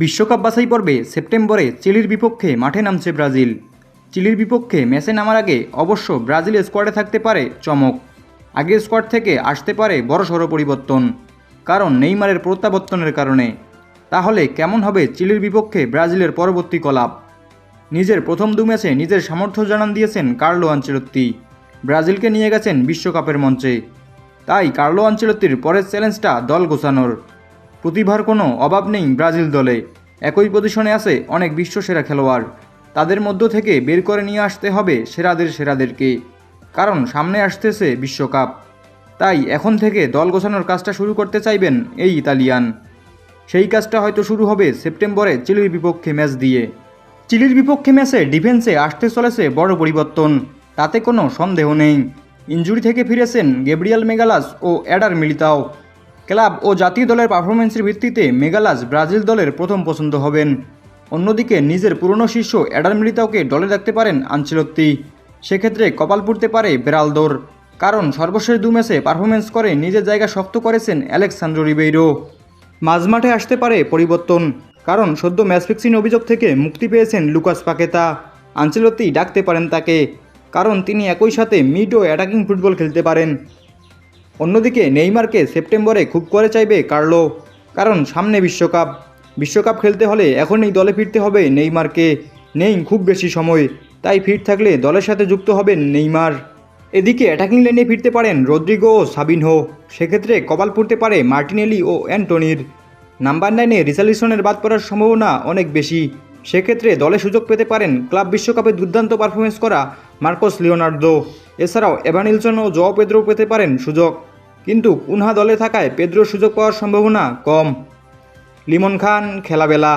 বিশ্বকাপ বাছাই পর্বে সেপ্টেম্বরে চিলির বিপক্ষে মাঠে নামছে ব্রাজিল। চিলির বিপক্ষে ম্যাচে নামার আগে অবশ্য ব্রাজিল স্কোয়াডে থাকতে পারে চমক। আগের স্কোয়াড থেকে আসতে পারে বড়সড় পরিবর্তন, কারণ নেইমারের প্রত্যাবর্তনের কারণে। তাহলে কেমন হবে চিলির বিপক্ষে ব্রাজিলের পরবর্তী কলাপ? নিজের প্রথম দু ম্যাচে নিজের সামর্থ্য জানান দিয়েছেন কার্লো আঞ্চেলত্তি ব্রাজিলকে নিয়ে গেছেন বিশ্বকাপের মঞ্চে। তাই কার্লো আঞ্চেলত্তির পরের চ্যালেঞ্জটা দল গোছানোর। প্রতিভার কোনো অভাব নেই ব্রাজিল দলে। একই পজিশনে আছে অনেক বিশ্বসেরা খেলোয়াড়। তাদের মধ্য থেকে বের করে নিয়ে আসতে হবে সেরাদের সেরাদেরকে। কারণ সামনে আসতেছে বিশ্বকাপ। তাই এখন থেকে দল গোছানোর কাজটা শুরু করতে চাইবেন এই ইতালিয়ান। সেই কাজটা হয়তো শুরু হবে সেপ্টেম্বরে চিলির বিপক্ষে ম্যাচ দিয়ে। চিলির বিপক্ষে ম্যাচে ডিফেন্সে আসতে চলেছে বড় পরিবর্তন। তাতে কোনো সন্দেহ নেই। ইঞ্জুরি থেকে ফিরেছেন গেব্রিয়াল মেগালাস ও অ্যাডার মিলিতাও। ক্লাব ও জাতীয় দলের পারফরমেন্সের ভিত্তিতে মেগালাস ব্রাজিল দলের প্রথম পছন্দ হবেন। অন্যদিকে নিজের পুরনো শিষ্য অ্যাডার মিলিতাওকে দলে রাখতে পারেন আঞ্চলত্তি সেক্ষেত্রে কপাল পুড়তে পারে বেরালদোর। কারণ সর্বশেষ দু ম্যাচে পারফরমেন্স করে নিজের জায়গা শক্ত করেছেন অ্যালেক্সান্দ্রো রিবেইরো। মাঝমাঠে আসতে পারে পরিবর্তন। কারণ সদ্য ম্যাচ ফিক্সিং অভিযোগ থেকে মুক্তি পেয়েছেন লুকাস পাকেতা। আঞ্চলত্তি ডাকতে পারেন তাকে। কারণ তিনি একই সাথে মিড ও অ্যাটাকিং ফুটবল খেলতে পারেন। অন্যদিকে নেইমারকে সেপ্টেম্বরে খুব করে চাইবে কার্লো, কারণ সামনে বিশ্বকাপ। বিশ্বকাপ খেলতে হলে এখনই দলে ফিরতে হবে নেইমারকে। নেই খুব বেশি সময়, তাই ফিট থাকলে দলের সাথে যুক্ত হবেন নেইমার। এদিকে অ্যাটাকিং লাইনে ফিরতে পারেন রদ্রিগো ও সাবিনহো, সেক্ষেত্রে কপাল পড়তে পারে মার্টিনেলি ও অ্যান্টনির। নাম্বার নাইনে রিসালিসনের বাদ পড়ার সম্ভাবনা অনেক বেশি, সেক্ষেত্রে দলে সুযোগ পেতে পারেন ক্লাব বিশ্বকাপে দুর্দান্ত পারফরমেন্স করা মার্কোস লিওনার্দো। এছাড়াও এভানিলসন ও জও পেদ্রো পেতে পারেন সুযোগ। কিন্তু পুনহা দলে থাকায় পেদ্রোর সুযোগ পাওয়ার সম্ভাবনা কম। লিমন খান খেলাবেলা।